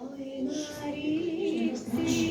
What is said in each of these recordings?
Ой, на річці,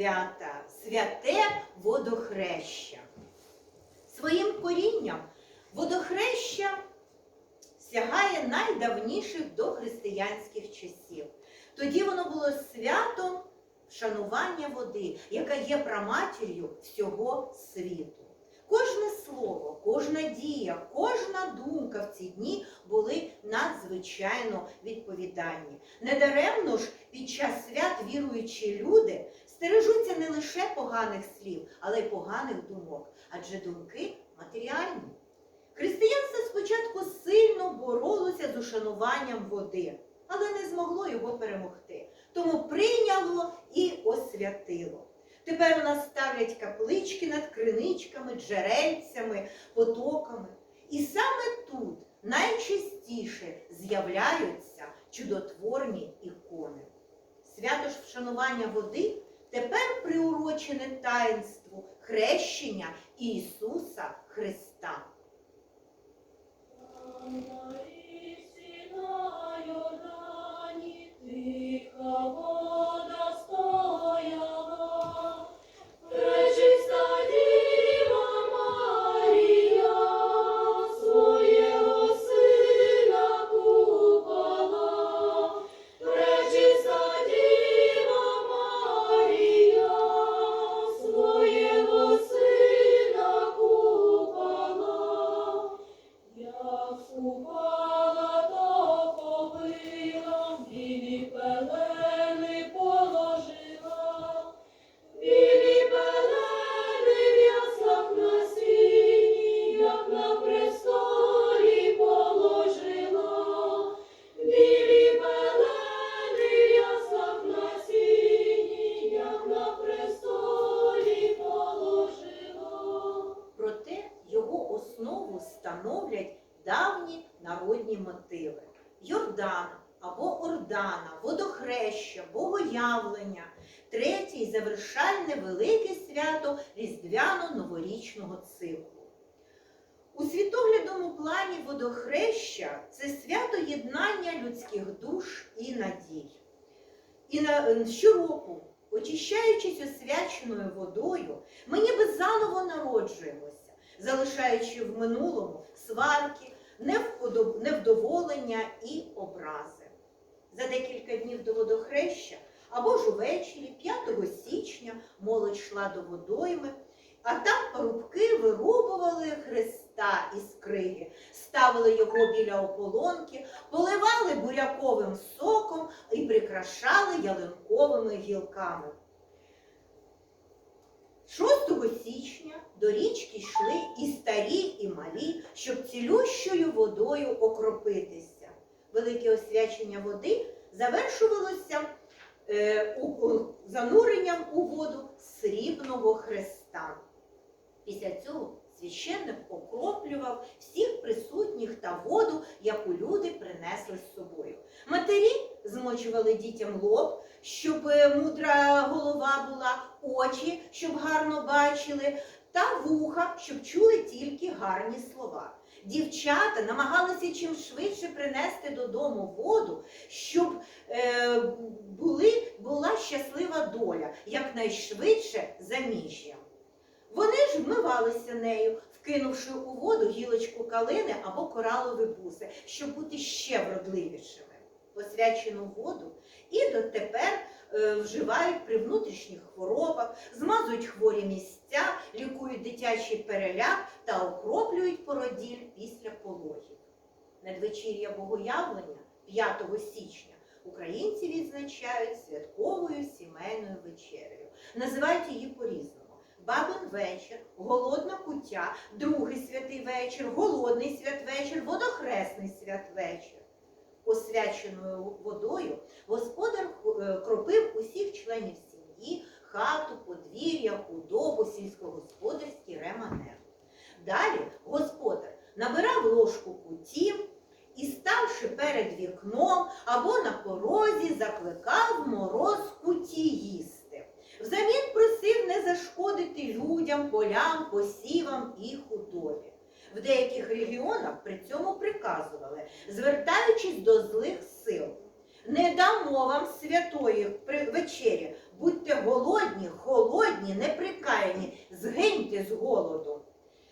свята святе водохреща. Своїм корінням водохреща сягає найдавніших дохристиянських часів. Тоді воно було святом вшанування води, яка є праматір'ю всього світу. Кожне слово, кожна дія, кожна думка в ці дні були надзвичайно відповідальні. Недаремно ж під час свят віруючі люди стережуться не лише поганих слів, але й поганих думок, адже думки матеріальні. Християнство спочатку сильно боролося з ушануванням води, але не змогло його перемогти. Тому прийняло і освятило. Тепер у нас ставлять каплички над криничками, джерельцями, потоками. І саме тут найчастіше з'являються чудотворні ікони. Свято ж вшанування води тепер приурочене таїнству хрещення Ісуса Христа. Становлять давні народні мотиви Йордана або Ордана, водохреща, богоявлення, третє і завершальне велике свято різдвяно-новорічного циклу. У світоглядному плані водохреща це свято єднання людських душ і надій. І на, щороку, очищаючись освяченою водою, ми ніби заново народжуємося, залишаючи в минулому сварки, невдоволення і образи. За декілька днів до водохреща або ж увечері, 5 січня, молодь йшла до водойми, а там парубки вирубували Христа із криги, ставили його біля ополонки, поливали буряковим соком і прикрашали ялинковими гілками. 6 січня до річки йшли і старі, і малі, щоб цілющою водою окропитися. Велике освячення води завершувалося е, у- у- зануренням у воду срібного хреста. Після цього священник окроплював всіх присутніх та воду, яку люди принесли з собою. Матері змочували дітям лоб, щоб е, мудра голова була, очі, щоб гарно бачили, та вуха, щоб чули тільки гарні слова. Дівчата намагалися чим швидше принести додому воду, щоб е, були, була щаслива доля, якнайшвидше заміжжя. Вони ж вмивалися нею, вкинувши у воду гілочку калини або коралові буси, щоб бути ще вродливішими. Посвячену воду і дотепер е, вживають при внутрішніх хворобах, змазують хворі місця, лікують дитячий переляк та окроплюють породіль після пологів. Надвечір'я Богоявлення 5 січня українці відзначають святковою сімейною вечерею. Називають її по-різному. Бабин вечір, голодна куття, другий святий вечір, голодний святвечір, водохресний святвечір. Освяченою водою господар е, кропив усіх членів сім'ї, хату, подвір'я, худобу, сільськогосподарський реманент. Далі господар набирав ложку куті і, ставши перед вікном або на порозі, закликав мороз куті їсти. Взамін просив не зашкодити людям, полям, посівам і худобі. В деяких регіонах при цьому приказували, звертаючись до злих сил. Не дамо вам святої вечері, будьте голодні, холодні, неприкаяні, згиньте з голоду.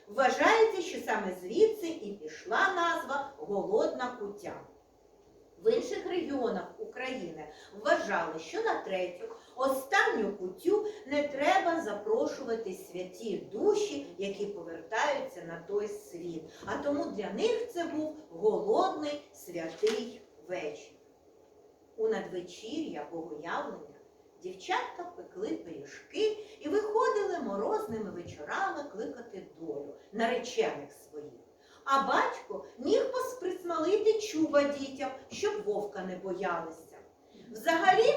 Вважається, що саме звідси і пішла назва голодна куття. В інших регіонах України вважали, що на третю, останню кутю не треба запрошувати святі душі, які повертаються на той світ. А тому для них це був голодний святий вечір. У надвечір'я богоявлення дівчатка пекли пиріжки і виходили морозними вечорами кликати долю наречених своїх. А батько міг посприсмалити чуба дітям, щоб вовка не боялися. Взагалі,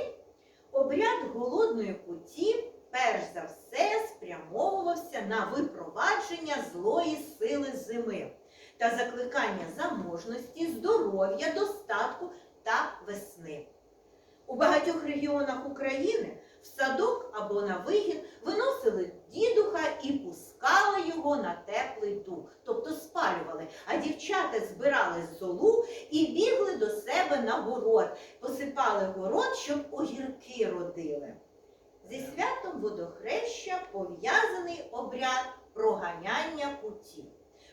обряд голодної куті перш за все спрямовувався на випровадження злої сили зими та закликання заможності, здоров'я, достатку та весни. У багатьох регіонах України в садок або на вигін виносили дідуха і пускали його на теплий дух, тобто спалювали, а дівчата збирали золу і бігли до себе на город, посипали город, щоб огірки родили. Зі святом водохреща пов'язаний обряд проганяння кутів.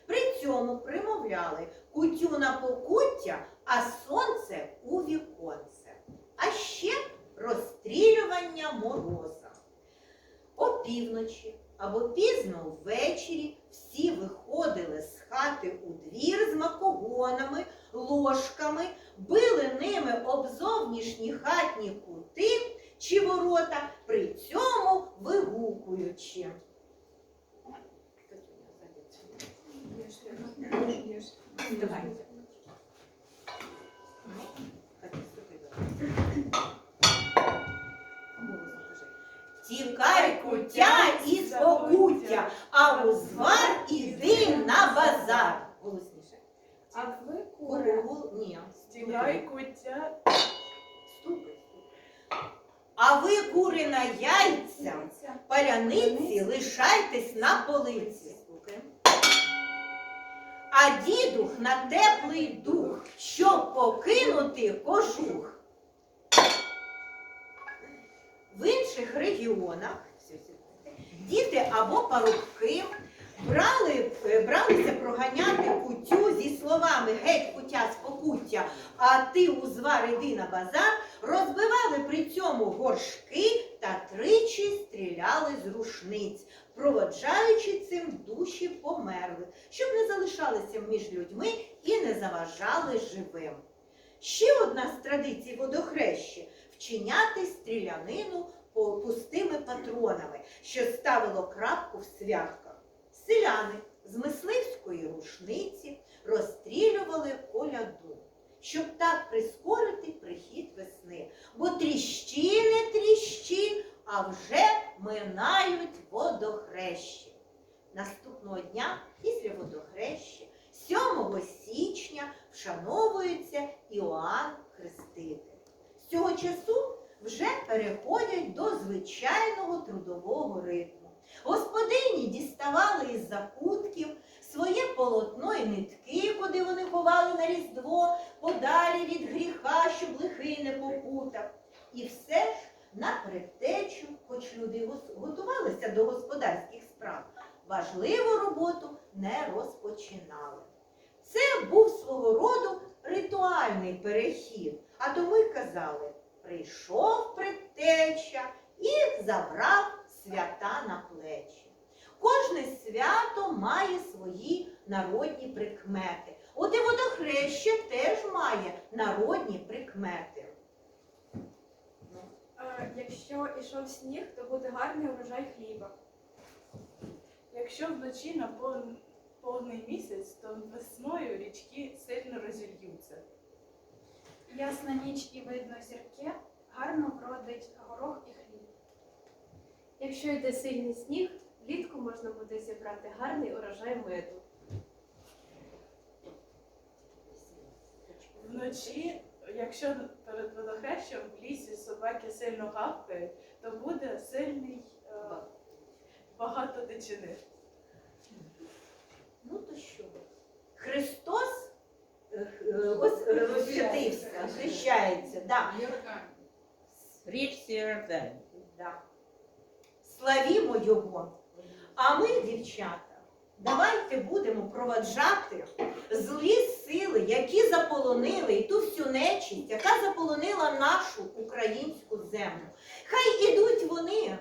При цьому примовляли кутю на покуття, а сонце у віконце. А ще розстрілювання мороза. Опівночі або пізно ввечері всі виходили з хати у двір з макогонами, ложками, били ними об зовнішні хатні кути чи ворота, при цьому вигукуючи. Давайте. Тікай куття із покуття, а узвар іди на базар. Голосніше. А ви кури, Ні. стігай куття, Стукай. А ви, кури на яйця, паляниці лишайтесь на полиці. А дідух на теплий дух, щоб покинути кожух. В інших регіонах діти або парубки брали, е, бралися проганяти кутю зі словами геть кутя з покуття, а ти узвар іди на базар, розбивали при цьому горшки та тричі стріляли з рушниць, проводжаючи цим душі померлих, щоб не залишалися між людьми і не заважали живим. Ще одна з традицій водохрещі вчиняти стрілянину пустими патронами, що ставило крапку в святках. Селяни з мисливської рушниці розстрілювали коляду, щоб так прискорити прихід весни. Бо тріщі не тріщі, а вже минають водохрещі. Наступного дня після водохрещі, 7 січня, вшановується Іоанн Хреститель. З цього часу вже переходять до звичайного трудового ритму. Господині діставали із закутків своє полотно і нитки куди вони ховали на Різдво, подалі від гріха, щоб лихий не попутав. І все ж на предтечу, хоч люди готувалися до господарських справ, важливу роботу не розпочинали. Це був свого роду ритуальний перехід, а тому й казали, прийшов предтеча і забрав свята на плечі. Кожне свято має свої народні прикмети. От і водохреща теж має народні прикмети. Е, Якщо йшов сніг, то буде гарний урожай хліба. Якщо вночі на повний місяць, то весною річки сильно розільються. Ясна ніч і видно зірки, гарно вродить горох і хліб. Якщо йде сильний сніг, влітку можна буде зібрати гарний урожай меду. Вночі, якщо перед водохрещем в лісі собаки сильно гавкають, то буде сильний е, багато дичини. Ну то що? Христос е, е, ос- е, хрещається. Да. Річці Йордан. Да. Славімо його. А ми, дівчата, давайте будемо проваджати злі сили, які заполонили і ту всю нечість, яка заполонила нашу українську землю. Хай ідуть вони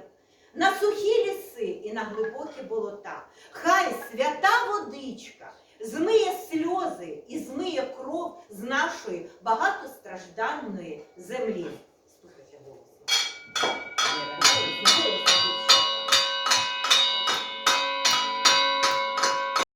на сухі ліси і на глибокі болота. Хай свята водичка змиє сльози і змиє кров з нашої багатостражданної землі. Слухайте голосом.